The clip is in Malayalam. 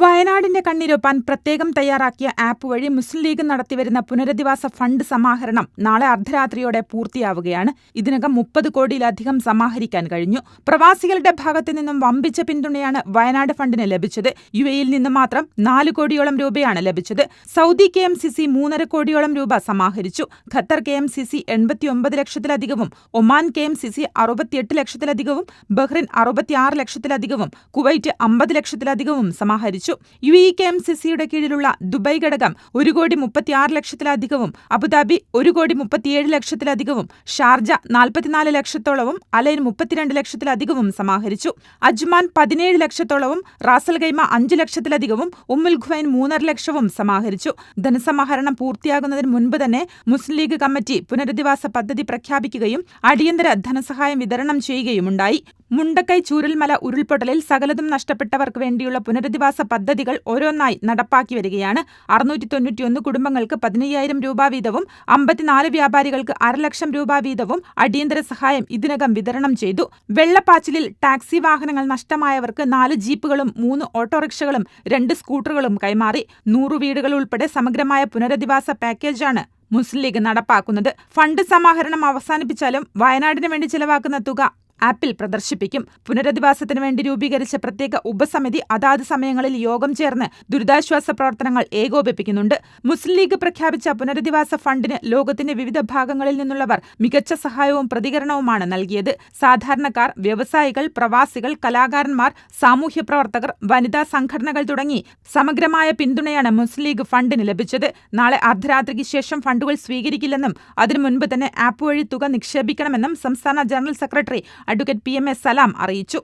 വയനാടിന്റെ കണ്ണിരൊപ്പാൻ പ്രത്യേകം തയ്യാറാക്കിയ ആപ്പ് വഴി മുസ്ലിം ലീഗ് നടത്തിവരുന്ന പുനരധിവാസ ഫണ്ട് സമാഹരണം നാളെ അർദ്ധരാത്രിയോടെ പൂർത്തിയാവുകയാണ്. ഇതിനകം മുപ്പത് കോടിയിലധികം സമാഹരിക്കാൻ കഴിഞ്ഞു. പ്രവാസികളുടെ ഭാഗത്തു നിന്നും വമ്പിച്ച പിന്തുണയാണ് വയനാട് ഫണ്ടിന് ലഭിച്ചത്. യു എയിൽ നിന്ന് മാത്രം നാല് കോടിയോളം രൂപയാണ് ലഭിച്ചത്. Saudi K M C C മൂന്നര കോടിയോളം രൂപ സമാഹരിച്ചു. Qatar K M C C എൺപത്തിയൊമ്പത് ലക്ഷത്തിലധികവും Oman K M C C അറുപത്തിയെട്ട് ലക്ഷത്തിലധികവും ബഹ്റിൻ അറുപത്തിയാറ് ലക്ഷത്തിലധികവും കുവൈറ്റ് അമ്പത് ലക്ഷത്തിലധികവും സമാഹരിച്ചു. U E K M C സിയുടെ കീഴിലുള്ള ദുബൈ ഘടകം ഒരു കോടി മുപ്പത്തിയാറ് ലക്ഷത്തിലധികവും അബുദാബി ഒരു കോടി മുപ്പത്തിയേഴ് ലക്ഷത്തിലധികവും ഷാർജ നാൽപ്പത്തിനാല് ലക്ഷത്തോളവും അലൈൻ മുപ്പത്തിരണ്ട് ലക്ഷത്തിലധികവും സമാഹരിച്ചു. അജ്മാൻ പതിനേഴ് ലക്ഷത്തോളവും റാസൽ ഗൈമ അഞ്ച് ലക്ഷത്തിലധികവും ഉമ്മുൽ ഖുവൈൻ മൂന്നര ലക്ഷവും സമാഹരിച്ചു. ധനസമാഹരണം പൂർത്തിയാകുന്നതിന് മുൻപ് തന്നെ മുസ്ലിം ലീഗ് കമ്മിറ്റി പുനരധിവാസ പദ്ധതി പ്രഖ്യാപിക്കുകയും അടിയന്തര ധനസഹായം വിതരണം ചെയ്യുകയുമുണ്ടായി. മുണ്ടക്കൈ ചൂരൽമല ഉരുൾപൊട്ടലിൽ സകലതും നഷ്ടപ്പെട്ടവർക്ക് വേണ്ടിയുള്ള പുനരധിവാസ പദ്ധതികൾ ഓരോന്നായി നടപ്പാക്കി വരികയാണ്. അറുന്നൂറ്റി തൊണ്ണൂറ്റിയൊന്ന് കുടുംബങ്ങൾക്ക് പതിനയ്യായിരം രൂപ വീതവും അമ്പത്തിനാല് വ്യാപാരികൾക്ക് അരലക്ഷം രൂപ വീതവും അടിയന്തര സഹായം ഇതിനകം വിതരണം ചെയ്തു. വെള്ളപ്പാച്ചിലിൽ ടാക്സി വാഹനങ്ങൾ നഷ്ടമായവർക്ക് നാല് ജീപ്പുകളും മൂന്ന് ഓട്ടോറിക്ഷകളും രണ്ട് സ്കൂട്ടറുകളും കൈമാറി. നൂറു വീടുകൾ ഉൾപ്പെടെ സമഗ്രമായ പുനരധിവാസ പാക്കേജാണ് മുസ്ലിം ലീഗ് നടപ്പാക്കുന്നത്. ഫണ്ട് സമാഹരണം അവസാനിപ്പിച്ചാലും വയനാടിന് വേണ്ടി ചിലവാക്കുന്ന തുക ആപ്പിൽ പ്രദർശിപ്പിക്കും. പുനരധിവാസത്തിന് വേണ്ടി രൂപീകരിച്ച പ്രത്യേക ഉപസമിതി അതാത് സമയങ്ങളിൽ യോഗം ചേർന്ന് ദുരിതാശ്വാസ പ്രവർത്തനങ്ങൾ ഏകോപിപ്പിക്കുന്നുണ്ട്. മുസ്ലിം ലീഗ് പ്രഖ്യാപിച്ച പുനരധിവാസ ഫണ്ടിന് ലോകത്തിന്റെ വിവിധ ഭാഗങ്ങളിൽ നിന്നുള്ളവർ മികച്ച സഹായവും പ്രതികരണവുമാണ് നൽകിയത്. സാധാരണക്കാർ വ്യവസായികൾ പ്രവാസികൾ കലാകാരന്മാർ സാമൂഹ്യ പ്രവർത്തകർ വനിതാ സംഘടനകൾ തുടങ്ങി സമഗ്രമായ പിന്തുണയാണ് മുസ്ലിം ലീഗ് ഫണ്ടിന് ലഭിച്ചത്. നാളെ അർദ്ധരാത്രിക്ക് ശേഷം ഫണ്ടുകൾ സ്വീകരിക്കില്ലെന്നും അതിനു മുൻപ് തന്നെ ആപ്പ് വഴി തുക നിക്ഷേപിക്കണമെന്നും സംസ്ഥാന general secretary advocate P M S Salam അറിയിച്ചു